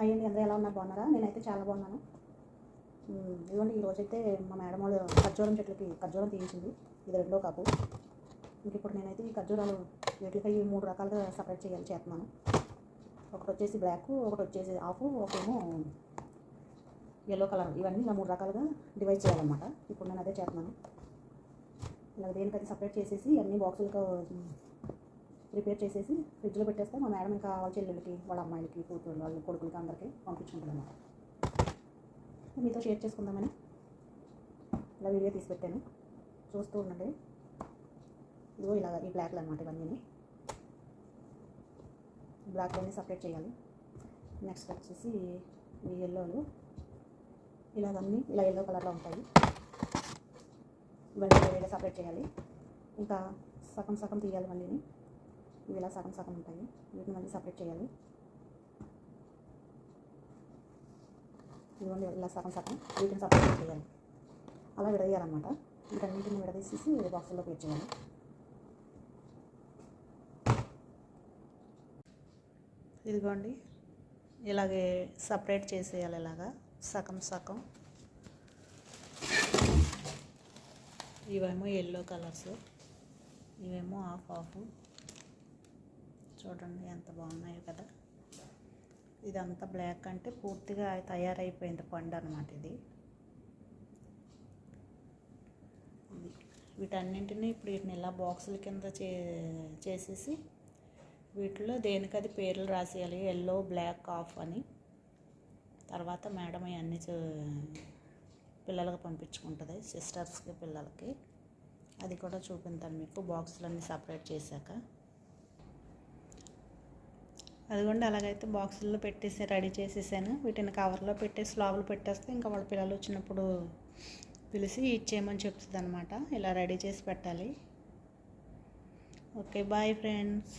Hi అండి అందరూ ఎలా ఉన్నారు? బాగున్నారా? నేనైతే చాలా బాగున్నాను. ఇదిగోండి ఈ రోజైతే మా మేడం వాళ్ళు ఖర్జూరం చెట్లకి ఖర్జూరం తీయించింది. ఇది రెండో కాపు. ఇంక ఇప్పుడు నేనైతే ఈ ఖర్జూరాలు వీటికి మూడు రకాలుగా సపరేట్ చేయాలి చేస్తున్నాను. ఒకటి వచ్చేసి బ్లాక్ ఒకటి వచ్చేసి ఆఫ్ ఒకేమో ఎల్లో కలర్. ఇవన్నీ ఇలా మూడు రకాలుగా డివైడ్ చేయాలన్నమాట. ఇప్పుడు నేను అదే చేస్తున్నాను. ఇలా దేనికైతే సపరేట్ చేసేసి అన్ని బాక్సులకు ప్రిపేర్ చేసేసి ఫ్రిడ్జ్లో పెట్టేస్తే మా మేడం ఇంకా వాళ్ళ చెల్లెళ్ళకి వాళ్ళ అమ్మాయిలకి కూతురు వాళ్ళ కొడుకులకి అందరికీ పంపించుకుంటుంది అన్నమాట మీతో షేర్ చేసుకుందామని ఇలా వీడియో తీసి పెట్టాను. చూస్తూ ఉండండి. ఇదిగో ఇలా ఈ బ్లాక్లు అనమాట ఇవన్నీ. బ్లాక్లన్నీ సపరేట్ చేయాలి. నెక్స్ట్ వచ్చేసి ఈ ఎల్లోలు ఇలాగన్నీ ఇలా ఎల్లో కలర్లో ఉంటాయి. ఇవన్నీ వేరే సపరేట్ చేయాలి. ఇంకా సగం సగం తీయాలి మళ్ళీని. ఇవి ఇలా సగం సగం ఉంటాయి. వీటిని మళ్ళీ సపరేట్ చేయాలి. ఇదిగోండి ఇలా సగం సగం వీటిని సపరేట్ చేయాలి. అలా విడదీయాలన్నమాట. వీటన్నింటిని విడదీసేసి బాక్సుల్లో పేర్ చేయాలి. ఇదిగోండి ఇలాగే సపరేట్ చేసేయాలి ఇలాగా. సగం సగం. ఇవేమో ఎల్లో కలర్స్ ఇవేమో ఆఫ్ ఆఫ్ చూడండి ఎంత బాగున్నాయో కదా. ఇదంతా బ్లాక్ అంటే పూర్తిగా తయారైపోయింది పండు అనమాట ఇది. వీటన్నింటినీ ఇప్పుడు వీటిని ఇలా బాక్సుల కింద చే చేసేసి వీటిలో దేనికది పేర్లు రాసేయాలి? ఎల్లో బ్లాక్ ఆఫ్ అని. తర్వాత మేడం ఇవన్నీ చూ- పిల్లలకు పంపించుకుంటుంది సిస్టర్స్కి పిల్లలకి. అది కూడా చూపించాను మీకు. బాక్సులన్నీ సపరేట్ చేశాక. అదిగోండి అలాగైతే బాక్సుల్లో పెట్టేసి రెడీ చేసేసాను. వీటిని కవర్లో పెట్టేసి లోపల పెట్టేస్తే ఇంకా వాళ్ళ పిల్లలు వచ్చినప్పుడు పిలిచి ఇచ్చేయమని చెప్తుంది అనమాట ఇలా రెడీ చేసి పెట్టాలి. Okay bye friends.